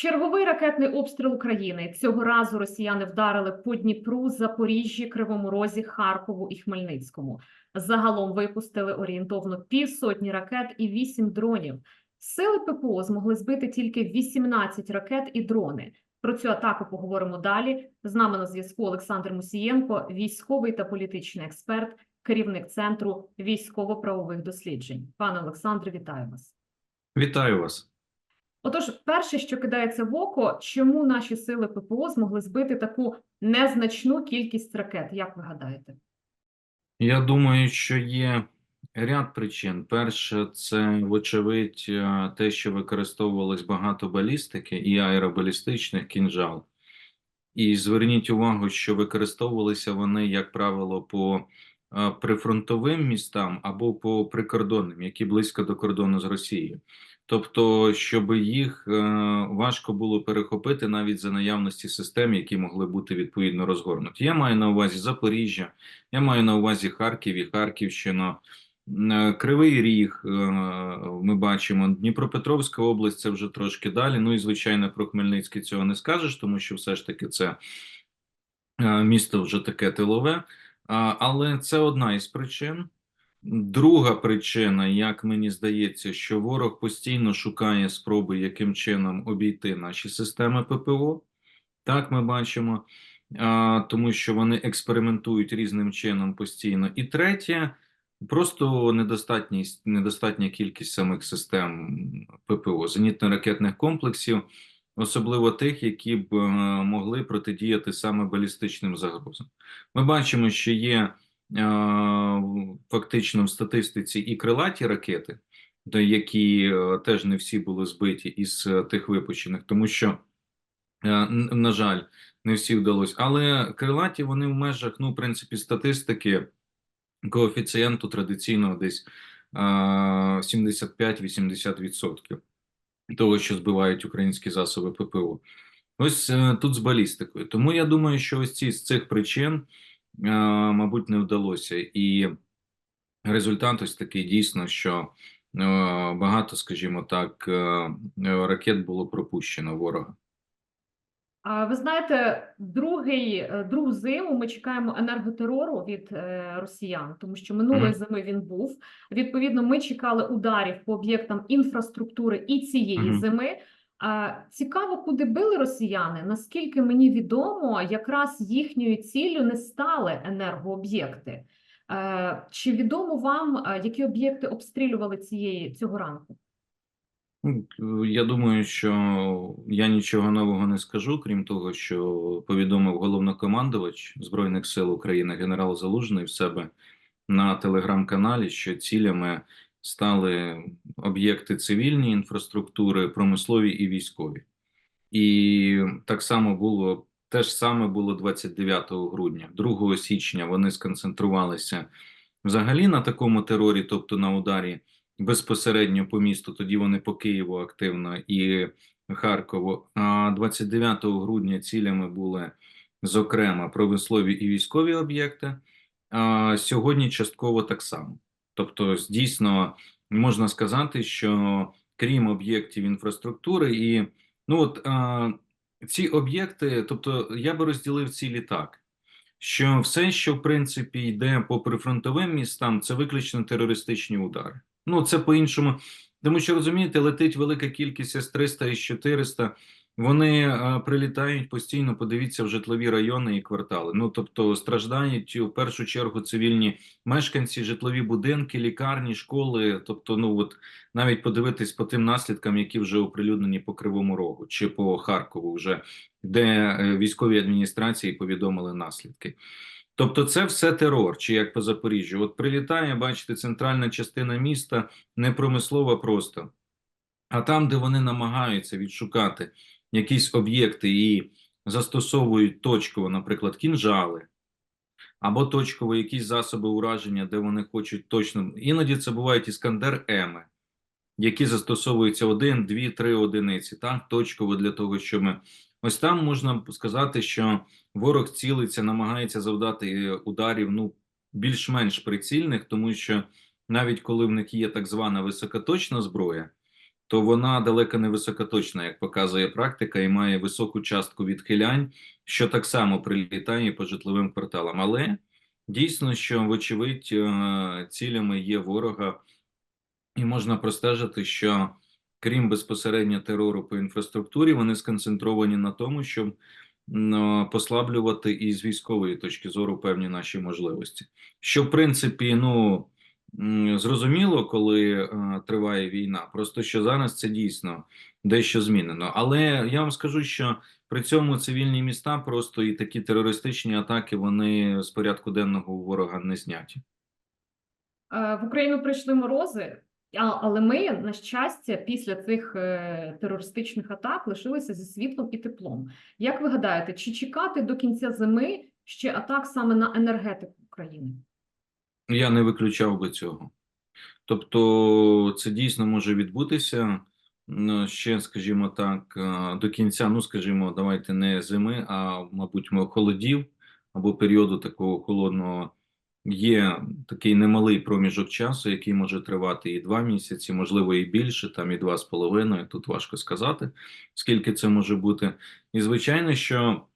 Черговий ракетний обстріл України. Цього разу росіяни вдарили по Дніпру, Запоріжжі, Кривому Розі, Харкову і Хмельницькому. Загалом випустили орієнтовно півсотні ракет і вісім дронів. Сили ППО змогли збити тільки 18 ракет і дрони. Про цю атаку поговоримо далі. З нами на зв'язку Олександр Мусієнко, військовий та політичний експерт, керівник центру військово-правових досліджень. Пане Олександре, вітаю вас. Вітаю вас. Отож, перше, що кидається в око, чому наші сили ППО змогли збити таку незначну кількість ракет? Як ви гадаєте? Я думаю, що є ряд причин. Перше, це вочевидь е, те, що використовувалось багато балістики і аеробалістичних кінжал. І зверніть увагу, що використовувалися вони, як правило, по е, прифронтовим містам або по прикордонним, які близько до кордону з Росією. Тобто, щоб їх е, важко було перехопити навіть за наявності систем, які могли бути відповідно розгорнуті. Я маю на увазі Запоріжжя, я маю на увазі Харків і Харківщину. Е, Кривий Ріг, е, ми бачимо Дніпропетровська область, це вже трошки далі. Ну і звичайно, про Хмельницький цього не скажеш, тому що все ж таки це місто вже таке тилове. Але це одна із причин. Друга причина, як мені здається, що ворог постійно шукає спроби, яким чином обійти наші системи ППО. Так ми бачимо, тому що вони експериментують різним чином постійно. І третє, просто недостатність, недостатня кількість самих систем ППО, зенітно-ракетних комплексів, особливо тих, які б е, могли протидіяти саме балістичним загрозам. Ми бачимо, що є фактично в статистиці і крилаті ракети, які е, теж не всі були збиті із е, тих випущених, тому що, е, на жаль, не всі вдалося. Але крилаті вони в межах, ну, в принципі, статистики коефіцієнту традиційного десь е, 75-80% того, що збивають українські засоби ППО. Ось е, тут з балістикою. Тому я думаю, що ось ці з цих причин, е, мабуть, не вдалося. І результат ось такий дійсно, що е, багато, скажімо так, е, е, ракет було пропущено ворога. А ви знаєте, другий е, другу зиму ми чекаємо енерготерору від е, росіян, тому що минулої зими він був. Відповідно, ми чекали ударів по об'єктам інфраструктури і цієї зими. Цікаво, куди били росіяни. Наскільки мені відомо, якраз їхньою ціллю не стали енергооб'єкти. Е, чи відомо вам, е, які об'єкти обстрілювали цієї цього ранку? Ну, Я думаю, що я нічого нового не скажу, крім того, що повідомив головнокомандувач Збройних сил України генерал Залужний в себе на телеграм-каналі, що цілями стали об'єкти цивільної інфраструктури, промислові і військові. І так само було те ж саме було 29 грудня. 2 січня вони сконцентрувалися взагалі на такому терорі, тобто на ударі безпосередньо по місту. Тоді вони по Києву активно і Харкову. А 29 грудня цілями були зокрема промислові і військові об'єкти. А сьогодні частково так само. Тобто, дійсно можна сказати, що крім об'єктів інфраструктури і Ну от а, ці об'єкти, тобто я би розділив цілі так, що все, що в принципі йде по прифронтовим містам, це виключно терористичні удари. Ну це по-іншому, тому що розумієте, летить велика кількість С-300 і С-400, вони прилітають постійно. Подивіться в житлові райони і квартали. Ну тобто страждають в першу чергу цивільні мешканці, житлові будинки, лікарні, школи. Тобто, ну от навіть подивитись по тим наслідкам, які вже оприлюднені по Кривому Рогу чи по Харкову, вже де е, військові адміністрації повідомили наслідки. Тобто, це все терор, чи як по Запоріжжю. От прилітає, бачите, центральна частина міста не промислова просто, а там, де вони намагаються відшукати якісь об'єкти і застосовують точково, наприклад, кінжали. Або точково якісь засоби ураження, де вони хочуть точно. Іноді це бувають іскандер Еми, які застосовуються один, дві, три одиниці, так, точково для того, щоб. Ось там можна сказати, що ворог цілиться, намагається завдати е, ударів ну, більш-менш прицільних, тому що навіть коли в них є так звана високоточна зброя, то вона далеко не високоточна, як показує практика, і має високу частку відхилянь, що так само прилітає по житловим кварталам. Але дійсно, що вочевидь е, цілями є ворога, і можна простежити, що крім безпосередньо терору по інфраструктурі, вони сконцентровані на тому, щоб е, послаблювати і з військової точки зору певні наші можливості. Що в принципі, ну зрозуміло, коли е, триває війна. Просто що зараз це дійсно дещо змінено. Але я вам скажу, що при цьому цивільні міста просто і такі терористичні атаки вони з порядку денного ворога не зняті. Е, В Україну прийшли морози, але ми, на щастя, після цих е, терористичних атак лишилися зі світлом і теплом. Як ви гадаєте, чи чекати до кінця зими ще атак саме на енергетику України? Я не виключав би цього. Тобто, це дійсно може відбутися ще, скажімо так, е, до кінця, ну скажімо, давайте не зими, а мабуть, холодів або періоду такого холодного. Є такий немалий проміжок часу, який може тривати і два місяці, можливо, і більше, там і два з половиною. Тут важко сказати, скільки це може бути. І звичайно, що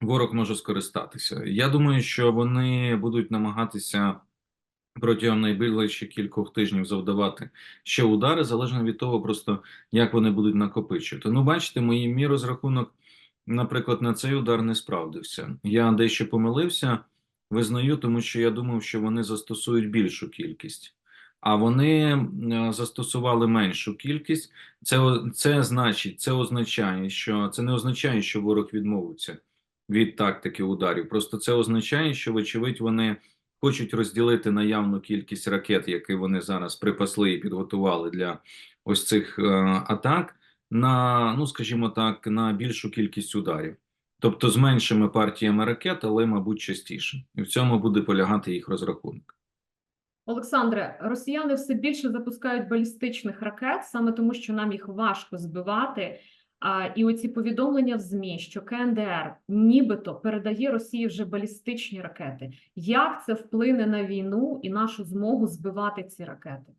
ворог може скористатися. Я думаю, що вони будуть намагатися протягом найближчих кількох тижнів завдавати ще удари, залежно від того, просто як вони будуть накопичувати. Ну, бачите, мій, мій розрахунок, наприклад, на цей удар не справдився. Я дещо помилився, визнаю, тому що я думав, що вони застосують більшу кількість. А вони е, застосували меншу кількість. Це, це значить, це означає, що це не означає, що ворог відмовиться від тактики ударів. Просто це означає, що, вочевидь, вони хочуть розділити наявну кількість ракет, які вони зараз припасли і підготували для ось цих е, атак, на ну скажімо так, на більшу кількість ударів, тобто з меншими партіями ракет, але мабуть частіше, і в цьому буде полягати їх розрахунок. Олександре, росіяни все більше запускають балістичних ракет, саме тому, що нам їх важко збивати. А, і оці повідомлення в ЗМІ, що КНДР нібито передає Росії вже балістичні ракети. Як це вплине на війну і нашу змогу збивати ці ракети?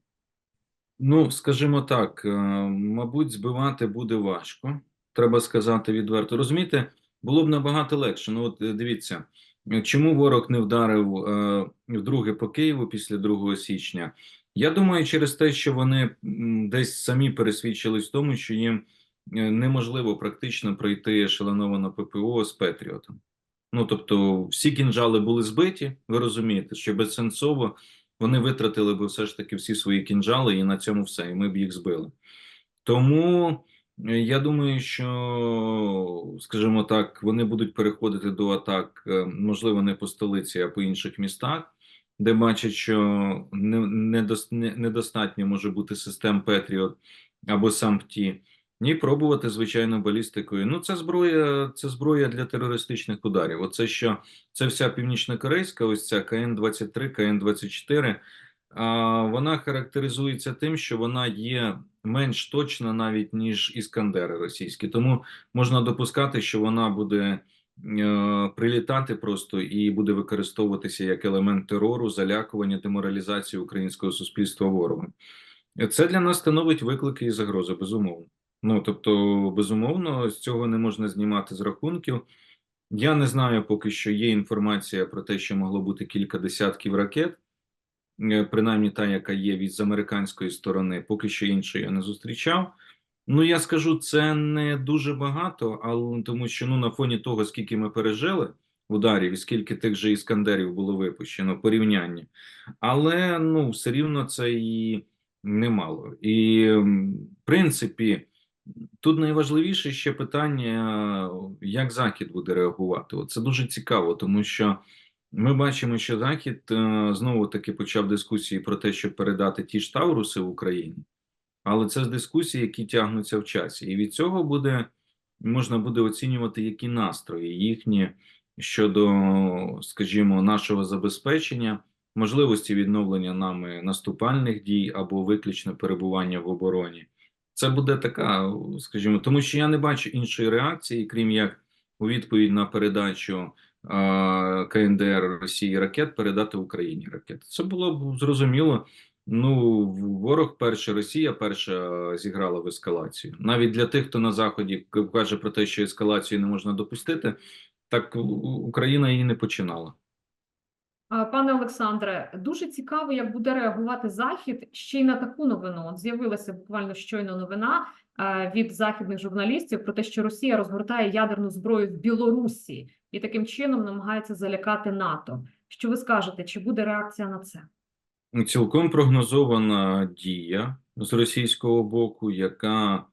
Ну, скажімо так, е, мабуть, збивати буде важко, треба сказати відверто. Розумієте, було б набагато легше. Ну, от е, дивіться, чому ворог не вдарив е, вдруге по Києву після 2 січня? Я думаю, через те, що вони десь самі пересвідчились в тому, що їм неможливо практично пройти ешелоновано ППО з Петріотом. Ну, тобто, всі кінжали були збиті, ви розумієте, що безсенсово вони витратили би все ж таки всі свої кінжали, і на цьому все, і ми б їх збили. Тому е, я думаю, що, скажімо так, вони будуть переходити до атак, е, можливо, не по столиці, а по інших містах, де бачать, що не, недос- не- недостатньо може бути систем Петріот або САМПТІ, ні пробувати звичайно балістикою. Ну, це зброя, це зброя для терористичних ударів. Оце що це вся північнокорейська, ось ця КН-23, КН-24, а, вона характеризується тим, що вона є менш точна навіть ніж іскандери російські. Тому можна допускати, що вона буде е, прилітати просто і буде використовуватися як елемент терору, залякування, деморалізації українського суспільства ворогом. Це для нас становить виклики і загрози, безумовно. Ну тобто, безумовно, з цього не можна знімати з рахунків. Я не знаю, поки що є інформація про те, що могло бути кілька десятків ракет, е, принаймні та, яка є від американської сторони, поки що іншої я не зустрічав. Ну, я скажу, це не дуже багато, але тому що ну, на фоні того, скільки ми пережили ударів і скільки тих же іскандерів було випущено, порівняння. Але ну, все рівно це і немало. І, в принципі, Тут найважливіше ще питання, як Захід буде реагувати. Це дуже цікаво, тому що ми бачимо, що Захід е, знову таки почав дискусії про те, щоб передати ті ж Тауруси в Україні, але це ж дискусії, які тягнуться в часі, і від цього буде можна буде оцінювати, які настрої їхні щодо, скажімо, нашого забезпечення, можливості відновлення нами наступальних дій або виключно перебування в обороні. Це буде така, скажімо, тому що я не бачу іншої реакції, крім як у відповідь на передачу а, КНДР Росії ракет передати Україні ракети. Це було б зрозуміло. Ну, ворог перша, Росія перша зіграла в ескалацію. Навіть для тих, хто на Заході каже про те, що ескалацію не можна допустити, так Україна її не починала. Пане Олександре, дуже цікаво, як буде реагувати Захід ще й на таку новину. От з'явилася буквально щойно новина е, від західних журналістів про те, що Росія розгортає ядерну зброю в Білорусі і таким чином намагається залякати НАТО. Що ви скажете? Чи буде реакція на це? Цілком прогнозована дія з російського боку, яка,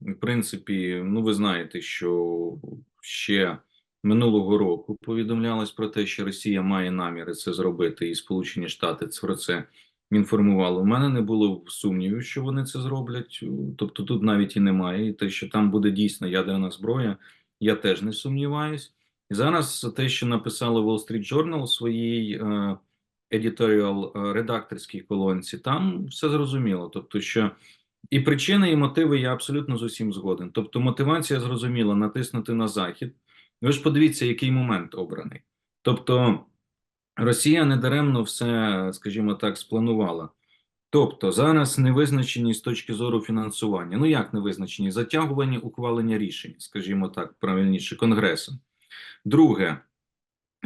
в принципі, ну ви знаєте, що ще минулого року повідомлялось про те, що Росія має наміри це зробити, і Сполучені Штати про це інформували. У мене не було сумнівів, що вони це зроблять. Тобто тут навіть і немає. І те, що там буде дійсно ядерна зброя, я теж не сумніваюсь. І зараз те, що написали Wall Street Journal у своїй. Е, editorial е, редакторській колонці, там все зрозуміло. Тобто, що і причини, і мотиви я абсолютно з усім згоден. Тобто, мотивація зрозуміла натиснути на захід. Ви ж подивіться, який момент обраний. Тобто, Росія недаремно все, скажімо так, спланувала. Тобто зараз невизначені з точки зору фінансування. Ну як невизначені? Затягування ухвалення рішень, скажімо так, правильніше, Конгресом. Друге,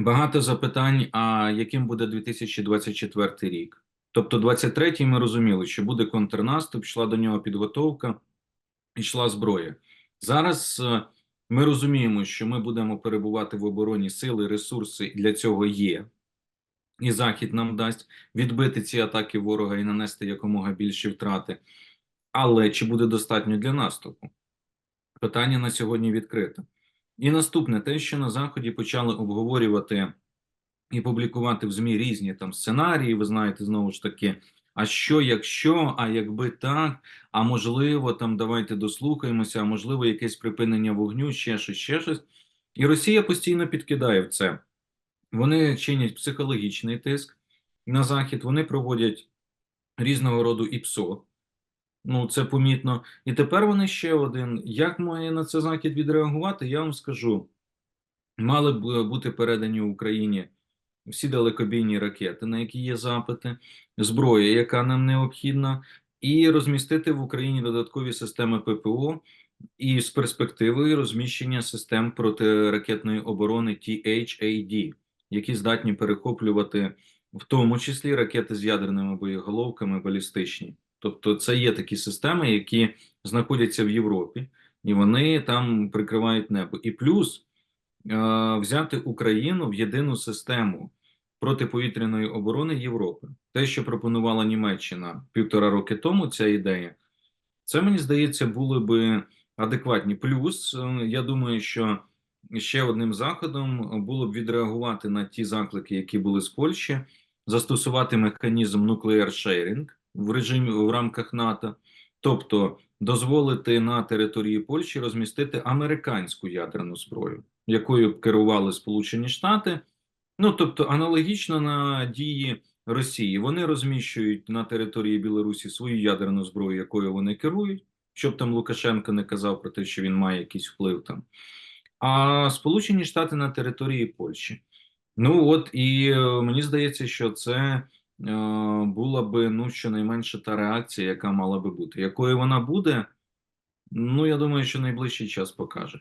Багато запитань, а яким буде 2024 рік? Тобто, 23-й ми розуміли, що буде контрнаступ, йшла до нього підготовка, йшла зброя. Зараз е, ми розуміємо, що ми будемо перебувати в обороні сили, ресурси для цього є. І Захід нам дасть відбити ці атаки ворога і нанести якомога більші втрати. Але чи буде достатньо для наступу? Питання на сьогодні відкрите. І наступне, те, що на Заході почали обговорювати і публікувати в ЗМІ різні там сценарії, ви знаєте, знову ж таки, а що, якщо, а якби так, а можливо, там давайте дослухаємося, а можливо, якесь припинення вогню, ще щось, ще щось. І Росія постійно підкидає в це. Вони чинять психологічний тиск на Захід, вони проводять різного роду ІПСО. Ну, це помітно. І тепер вони ще один. Як має на це Захід відреагувати? Я вам скажу. Мали б бути передані Україні всі далекобійні ракети, на які є запити, зброя, яка нам необхідна, і розмістити в Україні додаткові системи ППО і з перспективою розміщення систем протиракетної оборони THAD, які здатні перехоплювати в тому числі ракети з ядерними боєголовками балістичні. Тобто, це є такі системи, які знаходяться в Європі, і вони там прикривають небо. І плюс взяти Україну в єдину систему протиповітряної оборони Європи. Те, що пропонувала Німеччина півтора роки тому, ця ідея, це мені здається, були би адекватні. Плюс е, я думаю, що ще одним заходом було б відреагувати на ті заклики, які були з Польщі, застосувати механізм sharing в режимі в рамках НАТО, тобто дозволити на території Польщі розмістити американську ядерну зброю, якою б керували Сполучені Штати. Ну тобто, аналогічно на дії Росії, вони розміщують на території Білорусі свою ядерну зброю, якою вони керують, щоб там Лукашенко не казав про те, що він має якийсь вплив там. А Сполучені Штати на території Польщі. Ну от і е, мені здається, що це е, була би ну щонайменше та реакція, яка мала би бути. Якою вона буде, ну я думаю, що найближчий час покаже.